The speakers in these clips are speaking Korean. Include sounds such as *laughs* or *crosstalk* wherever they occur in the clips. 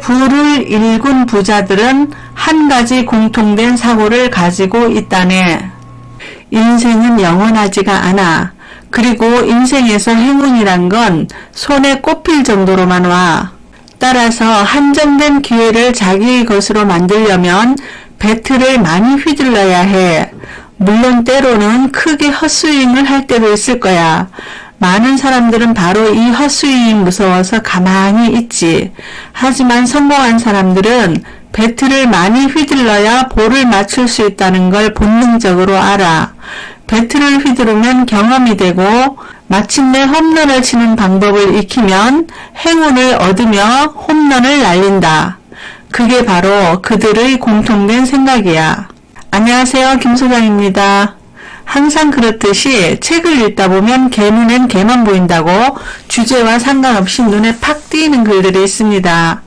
부를 일군 부자들은 한 가지 공통된 사고를 가지고 있다네. 인생은 영원하지가 않아. 그리고 인생에서 행운이란 건 손에 꼽힐 정도로만 와. 따라서 한정된 기회를 자기의 것으로 만들려면 배틀을 많이 휘둘러야 해. 물론 때로는 크게 헛스윙을 할 때도 있을 거야. 많은 사람들은 바로 이 헛스윙이 무서워서 가만히 있지. 하지만 성공한 사람들은 배틀을 많이 휘둘러야 볼을 맞출 수 있다는 걸 본능적으로 알아. 배틀을 휘두르면 경험이 되고 마침내 홈런을 치는 방법을 익히면 행운을 얻으며 홈런을 날린다. 그게 바로 그들의 공통된 생각이야. 안녕하세요. 김소장입니다. 항상 그렇듯이 책을 읽다 보면 개 눈엔 개만 보인다고 주제와 상관없이 눈에 팍 띄는 글들이 있습니다.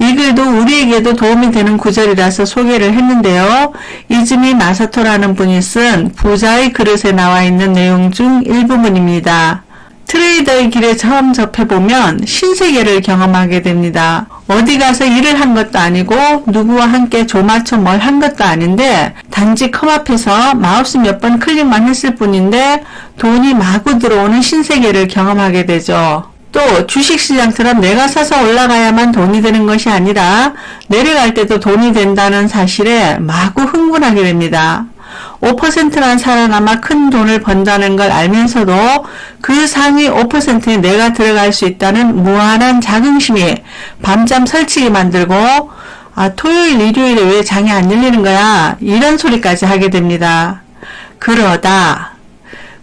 이 글도 우리에게도 도움이 되는 구절이라서 소개를 했는데요. 이즈미 마사토라는 분이 쓴 부자의 그릇에 나와 있는 내용 중 일부분입니다. 트레이더의 길에 처음 접해보면 신세계를 경험하게 됩니다. 어디 가서 일을 한 것도 아니고 누구와 함께 조맞춰 뭘한 것도 아닌데 단지 컴 앞에서 마우스 몇 번 클릭만 했을 뿐인데 돈이 마구 들어오는 신세계를 경험하게 되죠. 또 주식시장처럼 내가 사서 올라가야만 돈이 되는 것이 아니라 내려갈 때도 돈이 된다는 사실에 마구 흥분하게 됩니다. 5%만 살아남아 큰 돈을 번다는 걸 알면서도 그 상위 5%에 내가 들어갈 수 있다는 무한한 자긍심이 밤잠 설치게 만들고 아, 토요일, 일요일에 왜 장이 안 열리는 거야? 이런 소리까지 하게 됩니다. 그러다,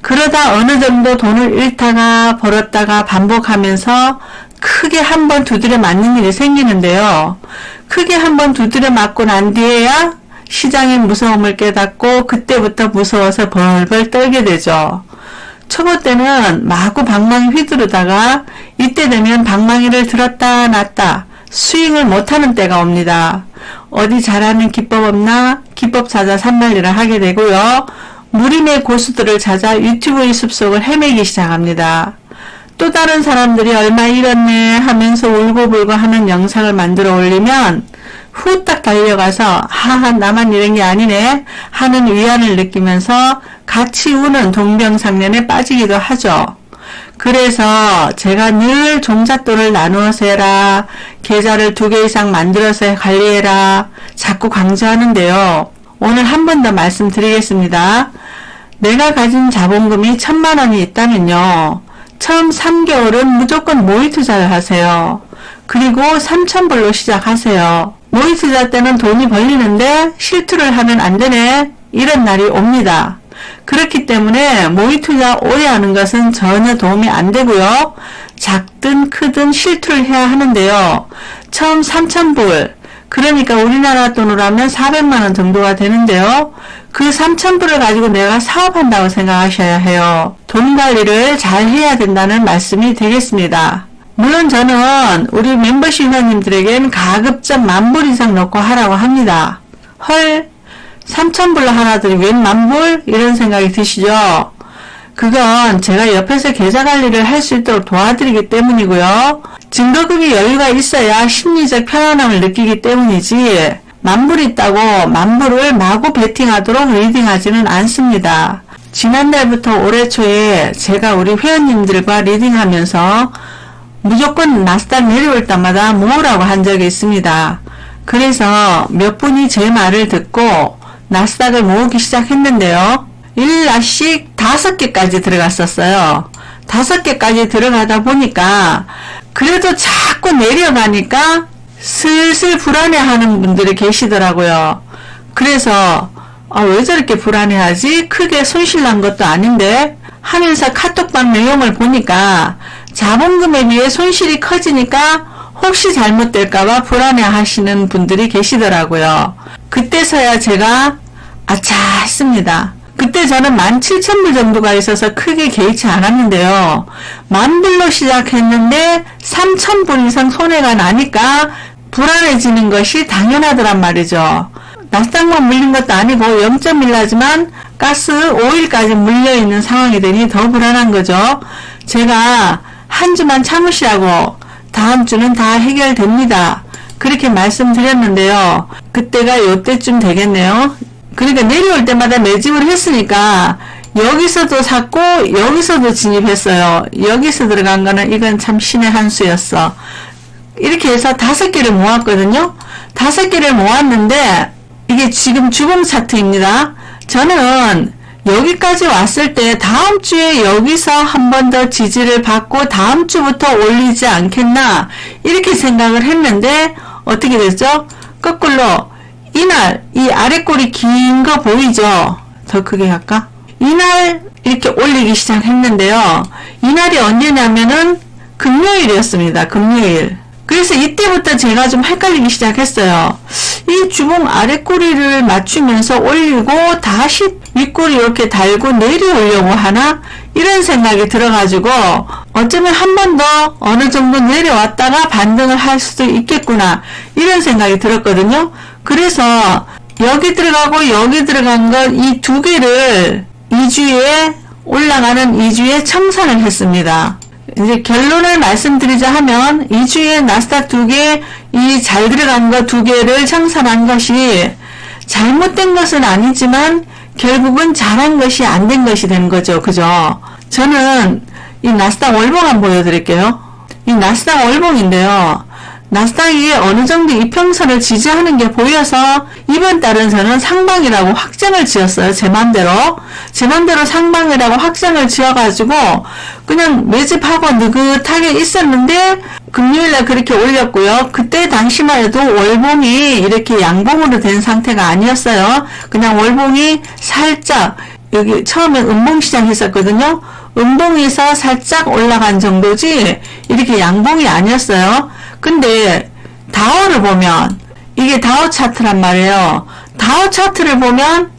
그러다 어느 정도 돈을 잃다가 벌었다가 반복하면서 크게 한 번 두드려 맞는 일이 생기는데요. 크게 한 번 두드려 맞고 난 뒤에야 시장의 무서움을 깨닫고 그때부터 무서워서 벌벌 떨게 되죠. 초보 때는 마구 방망이 휘두르다가 이때 되면 방망이를 들었다 놨다 스윙을 못하는 때가 옵니다. 어디 잘하는 기법 없나 기법 찾아 산만리를 하게 되고요. 무림의 고수들을 찾아 유튜브의 숲속을 헤매기 시작합니다. 또 다른 사람들이 얼마 잃었네 하면서 울고불고 하는 영상을 만들어 올리면 후딱 달려가서 하하 나만 이런 게 아니네 하는 위안을 느끼면서 같이 우는 동병상련에 빠지기도 하죠. 그래서 제가 늘 종잣돈을 나누어서 해라, 계좌를 두 개 이상 만들어서 관리해라, 자꾸 강조하는데요. 오늘 한 번 더 말씀드리겠습니다. 내가 가진 자본금이 천만 원이 있다면요. 처음 3개월은 무조건 모의 투자를 하세요. 그리고 3천불로 시작하세요. 모의 투자 때는 돈이 벌리는데 실투를 하면 안 되네. 이런 날이 옵니다. 그렇기 때문에 모의 투자 오래 하는 것은 전혀 도움이 안 되고요. 작든 크든 실투를 해야 하는데요. 처음 3천불, 그러니까 우리나라 돈으로 하면 400만원 정도가 되는데요. 그 3천불을 가지고 내가 사업한다고 생각하셔야 해요. 돈 관리를 잘 해야 된다는 말씀이 되겠습니다. 물론 저는 우리 멤버십 회원님들에겐 가급적 만불 이상 넣고 하라고 합니다. 헐, 3천불로 하나들이 웬 만불? 이런 생각이 드시죠? 그건 제가 옆에서 계좌 관리를 할 수 있도록 도와드리기 때문이고요. 증거금이 여유가 있어야 심리적 편안함을 느끼기 때문이지 만불 있다고 만불을 마구 베팅하도록 리딩하지는 않습니다. 지난달부터 올해 초에 제가 우리 회원님들과 리딩하면서 무조건 나스닥 내려올 때마다 모으라고 한 적이 있습니다. 그래서 몇 분이 제 말을 듣고 나스닥을 모으기 시작했는데요. 1라씩 다섯 개까지 들어갔었어요. 다섯 개까지 들어가다 보니까 그래도 자꾸 내려가니까 슬슬 불안해하는 분들이 계시더라고요. 그래서 아, 왜 저렇게 불안해하지? 크게 손실 난 것도 아닌데 하면서 카톡방 내용을 보니까 자본금에 비해 손실이 커지니까 혹시 잘못될까봐 불안해 하시는 분들이 계시더라고요. 그때서야 제가 아차 했습니다. 그때 저는 17,000불 정도가 있어서 크게 개의치 않았는데요. 만불로 시작했는데 3,000불 이상 손해가 나니까 불안해지는 것이 당연하더란 말이죠. 나스닥만 물린 것도 아니고 0.1라지만 가스, 오일까지 물려있는 상황이 되니 더 불안한 거죠. 제가 한 주만 참으시라고 다음 주는 다 해결됩니다. 그렇게 말씀드렸는데요. 그때가 요때쯤 되겠네요. 그러니까 내려올 때마다 매집을 했으니까 여기서도 샀고 여기서도 진입했어요. 여기서 들어간 거는 이건 참 신의 한 수였어. 이렇게 해서 다섯 개를 모았거든요. 다섯 개를 모았는데 이게 지금 주봉 차트입니다. 저는 여기까지 왔을 때 다음 주에 여기서 한 번 더 지지를 받고 다음 주부터 올리지 않겠나 이렇게 생각을 했는데 어떻게 됐죠? 거꾸로 이날 이 아래 꼬리 긴 거 보이죠? 더 크게 할까? 이날 이렇게 올리기 시작했는데요. 이날이 언제냐면은 금요일이었습니다. 금요일. 그래서 이때부터 제가 좀 헷갈리기 시작했어요. 이 주봉 아래 꼬리를 맞추면서 올리고 다시 윗꼬리 이렇게 달고 내려오려고 하나? 이런 생각이 들어가지고 어쩌면 한 번 더 어느 정도 내려왔다가 반등을 할 수도 있겠구나. 이런 생각이 들었거든요. 그래서 여기 들어가고 여기 들어간 것이두 개를 2주에 올라가는 2주에 청산을 했습니다. 이제 결론을 말씀드리자 하면 2주에 나스닥 두 개, 이 잘 들어간 거 두 개를 청산한 것이 잘못된 것은 아니지만 결국은 잘한 것이 안 된 것이 된 거죠. 그죠? 저는 이 나스닥 월봉 한번 보여드릴게요. 이 나스닥 월봉인데요. 나스닥이 어느 정도 이평선을 지지하는 게 보여서 이번 달은 저는 상방이라고 확정을 지었어요. 제 맘대로. 제 맘대로 상방이라고 확정을 지어가지고 그냥 매집하고 느긋하게 있었는데 금요일날 그렇게 올렸고요. 그때 당시만 해도 월봉이 이렇게 양봉으로 된 상태가 아니었어요. 그냥 월봉이 살짝 여기 처음에 음봉시장 했었거든요. 음봉에서 살짝 올라간 정도지 이렇게 양봉이 아니었어요. 근데 다오를 보면 이게 다오 차트란 말이에요. 다오 차트를 보면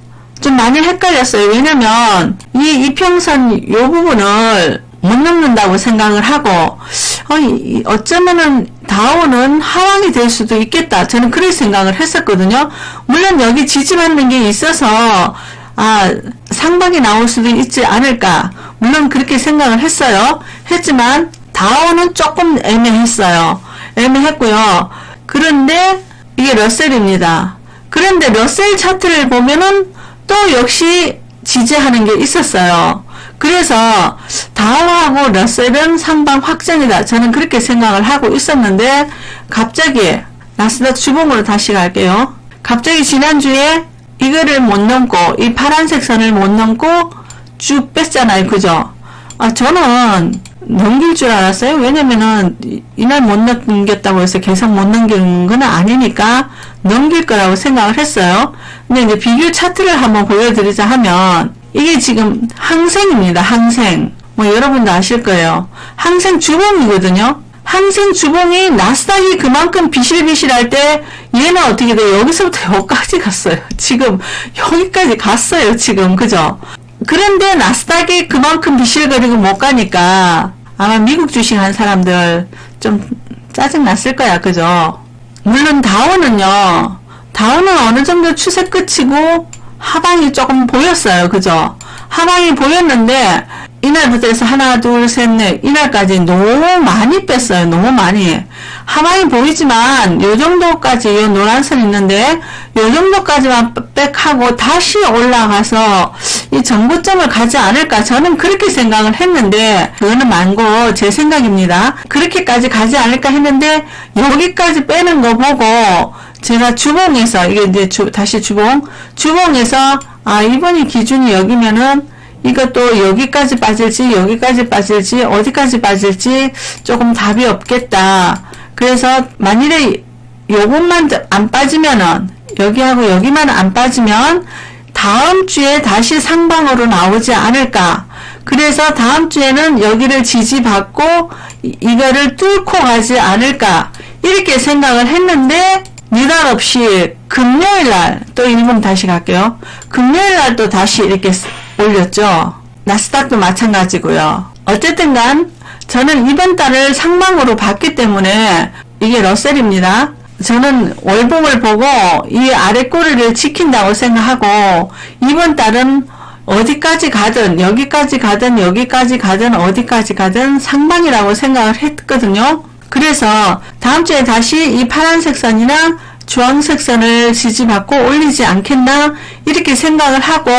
좀 많이 헷갈렸어요. 왜냐면 이 이평선 요 부분을 못 넘는다고 생각을 하고 어, 이- 어쩌면은 다오는 하락이 될 수도 있겠다. 저는 그런 생각을 했었거든요. 물론 여기 지지받는 게 있어서 아 상방이 나올 수도 있지 않을까. 물론 그렇게 생각을 했어요. 했지만 다오는 조금 애매했어요. 애매했고요. 그런데 이게 러셀입니다. 그런데 러셀 차트를 보면은 또 역시 지지하는 게 있었어요. 그래서 다우하고 러셀은 상방 확정이다. 저는 그렇게 생각을 하고 있었는데 갑자기 나스닥 주봉으로 다시 갈게요. 갑자기 지난주에 이거를 못 넘고 이 파란색 선을 못 넘고 쭉 뺐잖아요. 그죠? 아, 저는 넘길 줄 알았어요. 왜냐면은 이- 이날 못 넘겼다고 해서 계속 못 넘기는 건 아니니까 넘길 거라고 생각을 했어요. 근데 이제 비교 차트를 한번 보여드리자 하면 이게 지금 항생입니다. 항생. 뭐 여러분도 아실 거예요. 항생 주봉이거든요. 항생 주봉이 나스닥이 그만큼 비실비실할 때 얘는 어떻게 돼요? 여기서부터 여기까지 갔어요. *laughs* 지금 여기까지 갔어요. 지금 그죠? 그런데 나스닥이 그만큼 비실거리고 못 가니까 아마 미국 주식 한 사람들 좀 짜증 났을 거야. 그죠? 물론 다우는요. 다우는 어느 정도 추세 끝이고 하방이 조금 보였어요. 그죠? 하방이 보였는데 이날부터 해서 하나 둘 셋 넷 이날까지 너무 많이 뺐어요. 너무 많이. 하방이 보이지만 요 정도까지 요 노란선 있는데 요 정도까지만 빽하고 다시 올라가서 이 정고점을 가지 않을까 저는 그렇게 생각을 했는데 그거는 많고 제 생각입니다. 그렇게까지 가지 않을까 했는데 여기까지 빼는 거 보고 제가 주봉에서 이게 이제 주, 다시 주봉 주봉에서 아 이번이 기준이 여기면은 이것도 여기까지 빠질지 여기까지 빠질지 어디까지 빠질지 조금 답이 없겠다. 그래서 만일에 요것만 안 빠지면은 여기하고 여기만 안 빠지면 다음 주에 다시 상방으로 나오지 않을까. 그래서 다음 주에는 여기를 지지받고 이- 이거를 뚫고 가지 않을까. 이렇게 생각을 했는데 느닷없이 금요일 날 또 일본 다시 갈게요. 금요일 날 또 다시 이렇게 쓰- 올렸죠. 나스닥도 마찬가지고요. 어쨌든 간 저는 이번 달을 상방으로 봤기 때문에 이게 러셀입니다. 저는 월봉을 보고 이 아래 꼬리를 지킨다고 생각하고 이번 달은 어디까지 가든 여기까지 가든 여기까지 가든 어디까지 가든 상방이라고 생각을 했거든요. 그래서 다음 주에 다시 이 파란색 선이나 주황색 선을 지지받고 올리지 않겠나 이렇게 생각을 하고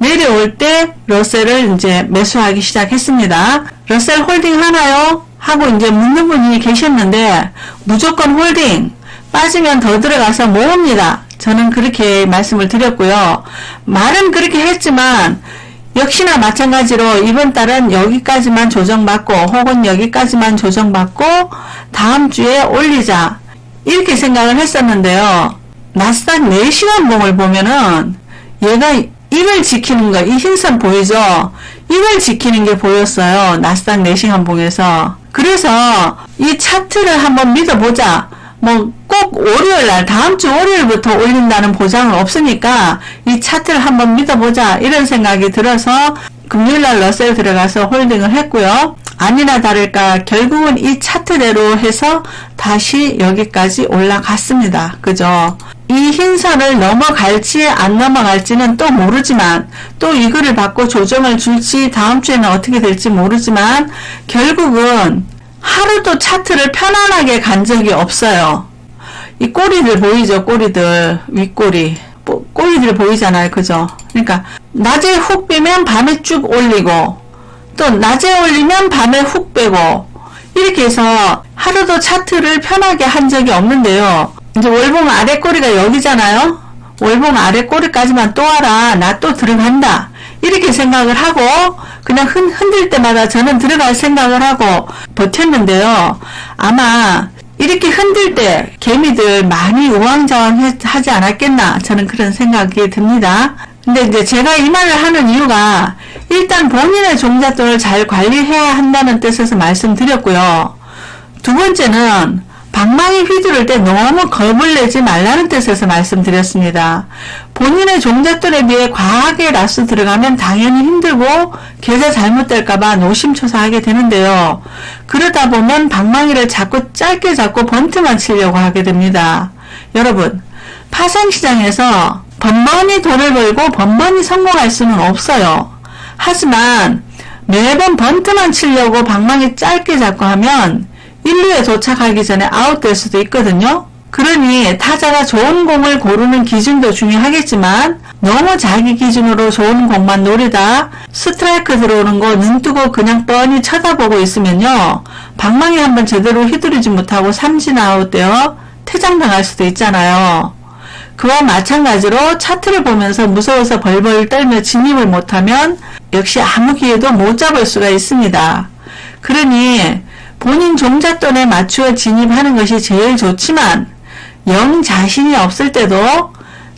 내려올 때 러셀을 이제 매수하기 시작했습니다. 러셀 홀딩 하나요? 하고 이제 묻는 분이 계셨는데 무조건 홀딩 빠지면 더 들어가서 모읍니다. 저는 그렇게 말씀을 드렸고요. 말은 그렇게 했지만 역시나 마찬가지로 이번 달은 여기까지만 조정받고 혹은 여기까지만 조정받고 다음 주에 올리자 이렇게 생각을 했었는데요. 나스닥 4시간 봉을 보면은 얘가 이걸 지키는 거, 이 흰선 보이죠? 이걸 지키는 게 보였어요. 나스닥 4시간 봉에서. 그래서 이 차트를 한번 믿어보자. 뭐 꼭 월요일 날 다음 주 월요일부터 올린다는 보장은 없으니까 이 차트를 한번 믿어보자 이런 생각이 들어서 금요일 날 러셀 들어가서 홀딩을 했고요. 아니나 다를까 결국은 이 차트대로 해서 다시 여기까지 올라갔습니다. 그죠? 이 흰선을 넘어갈지 안 넘어갈지는 또 모르지만 또 이거를 받고 조정을 줄지 다음 주에는 어떻게 될지 모르지만 결국은 하루도 차트를 편안하게 간 적이 없어요. 이 꼬리들 보이죠? 꼬리들 윗꼬리 뭐, 꼬리들 보이잖아요. 그죠? 그러니까 낮에 훅 빼면 밤에 쭉 올리고 또 낮에 올리면 밤에 훅 빼고 이렇게 해서 하루도 차트를 편하게 한 적이 없는데요. 이제 월봉 아래 꼬리가 여기잖아요. 월봉 아래 꼬리까지만 또 와라. 나또 들어간다. 이렇게 생각을 하고 그냥 흔, 흔들 때마다 저는 들어갈 생각을 하고 버텼는데요. 아마 이렇게 흔들 때 개미들 많이 우왕좌왕 하지 않았겠나 저는 그런 생각이 듭니다. 근데 이제 제가 이 말을 하는 이유가 일단 본인의 종잣돈을 잘 관리해야 한다는 뜻에서 말씀드렸고요. 두 번째는 방망이 휘두를 때 너무 겁을 내지 말라는 뜻에서 말씀드렸습니다. 본인의 종잣돈에 비해 과하게 라스 들어가면 당연히 힘들고 계좌 잘못될까봐 노심초사하게 되는데요. 그러다 보면 방망이를 자꾸 짧게 잡고 번트만 치려고 하게 됩니다. 여러분, 파생시장에서 번번이 돈을 벌고 번번이 성공할 수는 없어요. 하지만 매번 번트만 치려고 방망이 짧게 잡고 하면 1루에 도착하기 전에 아웃될 수도 있거든요. 그러니 타자가 좋은 공을 고르는 기준도 중요하겠지만 너무 자기 기준으로 좋은 공만 노리다 스트라이크 들어오는 거 눈뜨고 그냥 뻔히 쳐다보고 있으면요. 방망이 한번 제대로 휘두르지 못하고 삼진 아웃되어 퇴장당할 수도 있잖아요. 그와 마찬가지로 차트를 보면서 무서워서 벌벌 떨며 진입을 못하면 역시 아무 기회도 못 잡을 수가 있습니다. 그러니 본인 종잣돈에 맞추어 진입하는 것이 제일 좋지만 영 자신이 없을 때도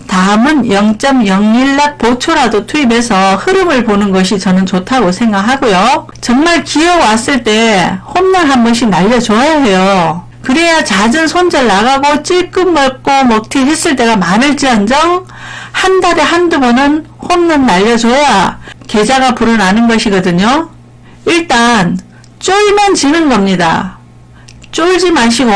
다음은 0.01락 보초라도 투입해서 흐름을 보는 것이 저는 좋다고 생각하고요. 정말 기어 왔을 때 홈런 한 번씩 날려줘야 해요. 그래야 잦은 손절 나가고 찔끔 먹고 먹튀 했을 때가 많을지언정 한 달에 한두 번은 홈런 날려줘야 계좌가 불어나는 것이거든요. 일단 쫄면 지는 겁니다. 쫄지 마시고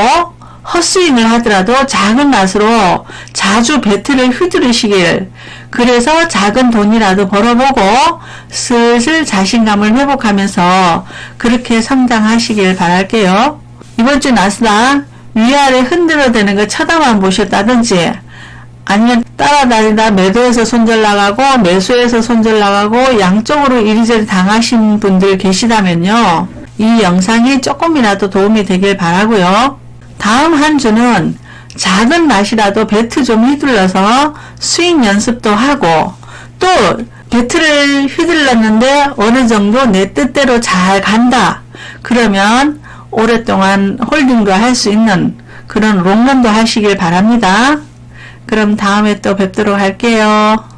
헛스윙을 하더라도 작은 낫으로 자주 배트를 휘두르시길 그래서 작은 돈이라도 벌어보고 슬슬 자신감을 회복하면서 그렇게 성장하시길 바랄게요. 이번 주 나스닥 위아래 흔들어대는 거 쳐다만 보셨다든지 아니면 따라다니다 매도해서 손절 나가고 매수해서 손절 나가고 양쪽으로 이리저리 당하신 분들 계시다면요. 이 영상이 조금이라도 도움이 되길 바라고요. 다음 한 주는 작은 맛이라도 배트 좀 휘둘러서 스윙 연습도 하고 또 배트를 휘둘렀는데 어느 정도 내 뜻대로 잘 간다. 그러면 오랫동안 홀딩도 할 수 있는 그런 롱런도 하시길 바랍니다. 그럼 다음에 또 뵙도록 할게요.